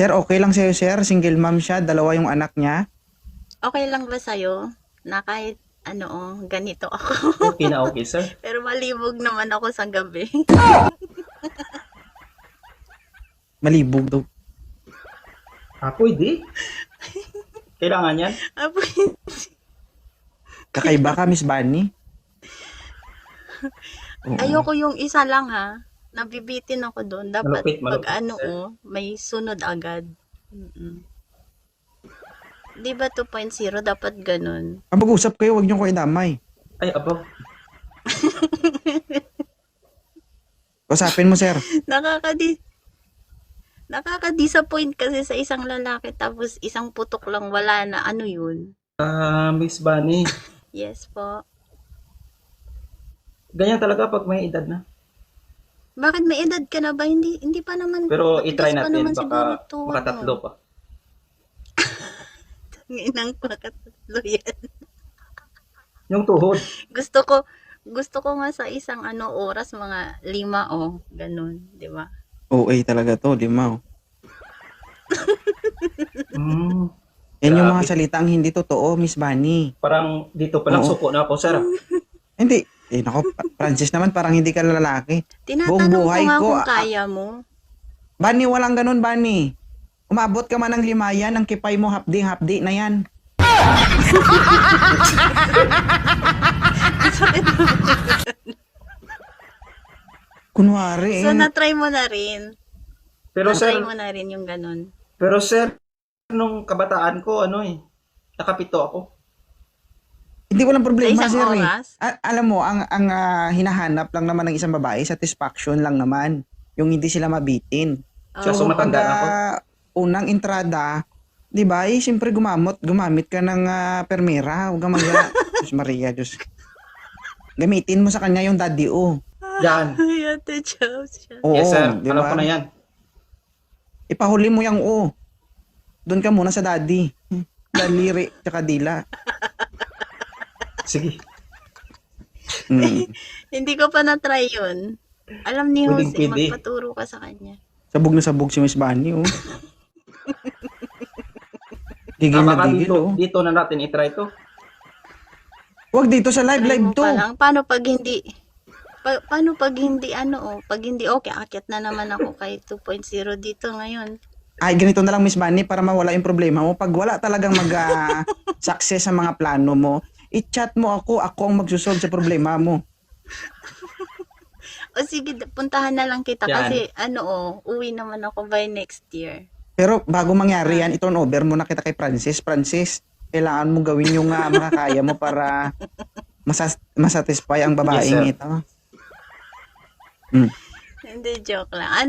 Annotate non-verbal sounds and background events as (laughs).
Sir, okay lang sa'yo, sir? Single mom siya, dalawa yung anak niya. Okay lang ba sa'yo na kahit ano, oh, ganito ako. Okay na okay, sir. (laughs) Pero malibog naman ako sa gabi. (laughs) Malibog daw. Ah, pwede. Kailangan yan. Apo, (laughs) Kakaiba ka, Miss Bunny. Oo. Ayoko yung isa lang ha. Nabibitin ako doon. Dapat Malupit, pag malupit, ano sir. oh, may sunod agad. Mm-mm. Di ba 2.0 dapat ganun? Ah, mag-usap kayo, wag niyo ko idamay. Ay, abo. (laughs) Usapin mo, sir. Nakakadi Nakaka-disappoint kasi sa isang lalaki tapos isang putok lang wala na ano yun. Ah, Miss Bunny. (laughs) Yes po. Ganyan talaga pag may edad na. Bakit may edad ka na ba? Hindi hindi pa naman Pero itry natin. naman Baka to, makatatlo ano. pa. (laughs) Nginang makatatlo yan. (laughs) Yung tuhod. Gusto ko gusto ko nga sa isang ano oras mga lima o oh, ganun, di ba? OA talaga to, di ma. Mm, Yan yung mga salitang hindi totoo, Miss Bunny. parang dito pa lang Oo. suko na ako, sir. Hindi. (laughs) Eh, nako, Francis naman, parang hindi ka lalaki. Tinatanong ko buhay nga ko, kung ah, kaya mo. Bunny, walang ganun, Bunny. Umabot ka man ng lima yan, ang kipay mo, hapdi-hapdi na yan. (laughs) Kunwari, So eh. na-try mo na rin. Pero sir, Na-try mo na rin yung ganun. pero sir, nung kabataan ko, ano eh, nakapito ako. Hindi walang problema, Sa isang sir. eh. oras? A- alam mo, ang, ang ah, hinahanap lang naman ng isang babae, satisfaction lang naman. Yung hindi sila mabitin. Siya, Oo. so matanda na ako. ah, unang entrada, di ba, eh, siyempre gumamot, gumamit ka ng ah, permera, huwag kang magya. (laughs) Diyos Maria, Diyos. Gamitin mo sa kanya yung daddy o. Yan. (laughs) Ay, ate. Oo, yes, sir. di Alam ba? ko na yan. Ipahuli mo yung o. Doon ka muna sa daddy. Daliri, tsaka dila. Sige. Mm. (laughs) Hindi ko pa na-try yun. Alam ni Jose, pwede. magpaturo ka sa kanya. Sabog na sabog si Miss Bunny, oh. (laughs) Gigil Ah, na gigil, dito, oh. dito na natin itry to. Huwag dito sa live, Try live mo to. pa lang. Paano pag hindi, pa- paano pag hindi ano oh, pag hindi okay, akit na naman ako (laughs) kay 2.0 dito ngayon. Ay, ganito na lang, Miss Bunny, para mawala yung problema mo. Pag wala talagang mag-success sa mga plano mo, i-chat mo ako, ako ang magsusolve sa problema mo. (laughs) O sige, puntahan na lang kita Yan. kasi ano oh, uwi naman ako by next year. Pero bago mangyari yan, i-turn over muna kita kay Francis. Francis, kailangan mo gawin yung uh, makakaya mo para (laughs) masas- masatisfy ang babaeng Yes, sir. ito. Mm. Hindi joke lang. Ano